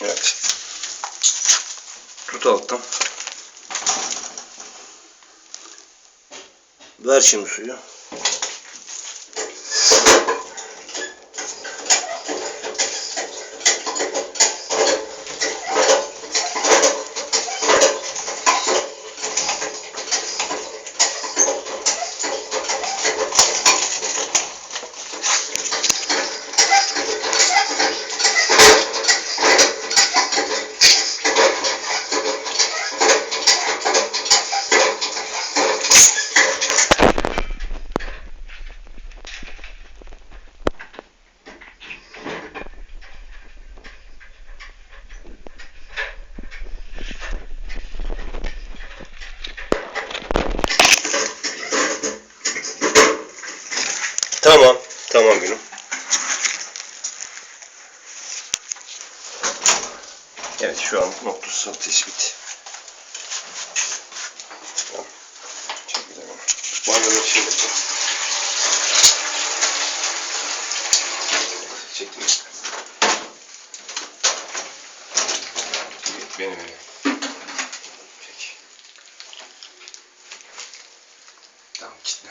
Evet. Tut alttan. Ver şimdi suyu. Tamam. Tamam günüm. Evet şu an noktası tespit. Tamam. Çok güzel. Banyoda şey yapacağım. Çektim. Beni beni. Peki. Tamam kitle.